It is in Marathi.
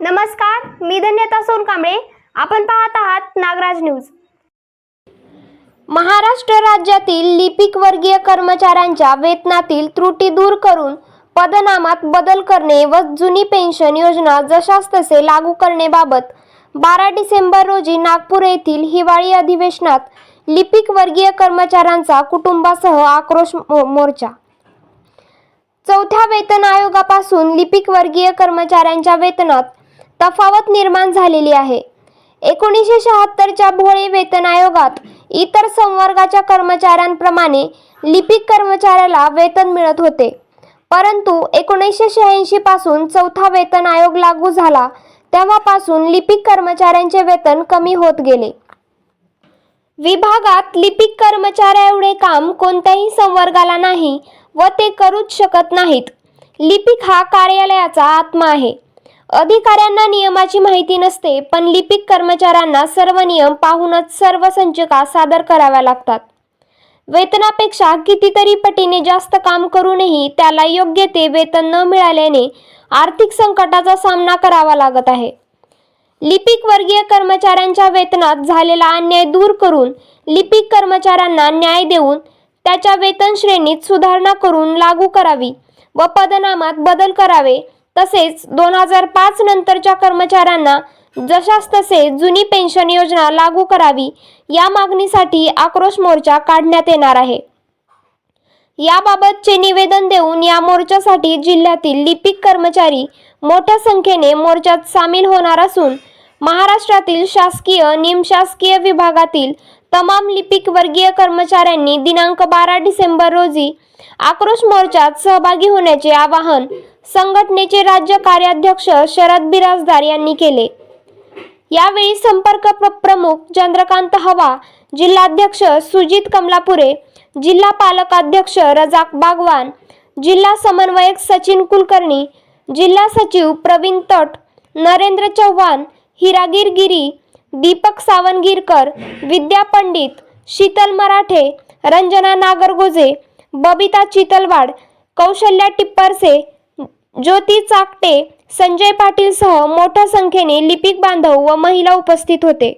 नमस्कार मी धन्यता सोनकांबळे. आपण पाहत आहात नागराज न्यूज. महाराष्ट्र राज्यातील लिपिक वर्गीय कर्मचाऱ्यांच्या वेतनातील त्रुटी दूर करून पदनामात बदल करणे व जुनी पेन्शन योजना जशास तसे लागू करण्याबाबत बारा डिसेंबर रोजी नागपूर येथील हिवाळी अधिवेशनात लिपिक वर्गीय कर्मचाऱ्यांचा कुटुंबासह आक्रोश मो- मोर्चा. चौथ्या वेतन आयोगापासून लिपिक वर्गीय कर्मचाऱ्यांच्या वेतनात तफावत निर्माण झालेली आहे. एकोणीसशे शहात्तरच्या भोळे वेतन आयोगात इतर संवर्गाच्या कर्मचाऱ्यांप्रमाणे लिपिक कर्मचाऱ्याला वेतन मिळत होते. परंतु एकोणीसशे शहाऐंशी पासून चौथा वेतन आयोग लागू झाला तेव्हापासून लिपिक कर्मचाऱ्यांचे वेतन कमी होत गेले. विभागात लिपिक कर्मचाऱ्या एवढे काम कोणत्याही संवर्गाला नाही व ते करूच शकत नाहीत. लिपिक हा कार्यालयाचा आत्मा आहे. अधिकाऱ्यांना नियमाची माहिती नसते पण लिपिक कर्मचाऱ्यांना सर्व नियम पाहूनच सर्व संचिका सादर कराव्या लागतात. वेतनापेक्षा कितीतरी पटीने जास्त काम करूनही त्याला योग्य ते वेतन न मिळाल्याने आर्थिक संकटाचा सामना करावा लागत आहे. लिपिक वर्गीय कर्मचाऱ्यांच्या वेतनात झालेला अन्याय दूर करून लिपिक कर्मचाऱ्यांना न्याय देऊन त्याच्या वेतन श्रेणीत सुधारणा करून लागू करावी व पदनामात बदल करावे तसेच दोन हजार पाच नंतरच्या कर्मचाऱ्यांना जशास तसे जुनी पेन्शन योजना लागू करावी या मागणीसाठी आक्रोश मोर्चा काढण्यात येणार आहे. याबाबतचे निवेदन देऊन या मोर्चासाठी जिल्ह्यातील लिपिक कर्मचारी मोठ्या संख्येने मोर्चात सामील होणार असून महाराष्ट्रातील शासकीय निमशासकीय विभागातील तमाम लिपिक वर्गीय कर्मचाऱ्यांनी दिनांक बारा डिसेंबर रोजी आक्रोश मोर्चात सहभागी होण्याचे आवाहन संघटनेचे राज्य कार्याध्यक्ष शरद बिराजदार यांनी केले. यावेळी संपर्क प्र- प्रमुख चंद्रकांत हवा जिल्हाध्यक्ष सुजित कमलापुरे जिल्हा पालकाध्यक्ष रजाक बागवान जिल्हा समन्वयक सचिन कुलकर्णी जिल्हा सचिव प्रवीण तट नरेंद्र चव्हाण हिरागीर गिरी दीपक सावंतगीरकर विद्या पंडित शीतल मराठे रंजना नागरगोजे बबिता चितलवाड कौशल्या टिप्परसे ज्योती चाकटे संजय पाटील सह मोठ्या संख्येने लिपिक बांधव व महिला उपस्थित होते.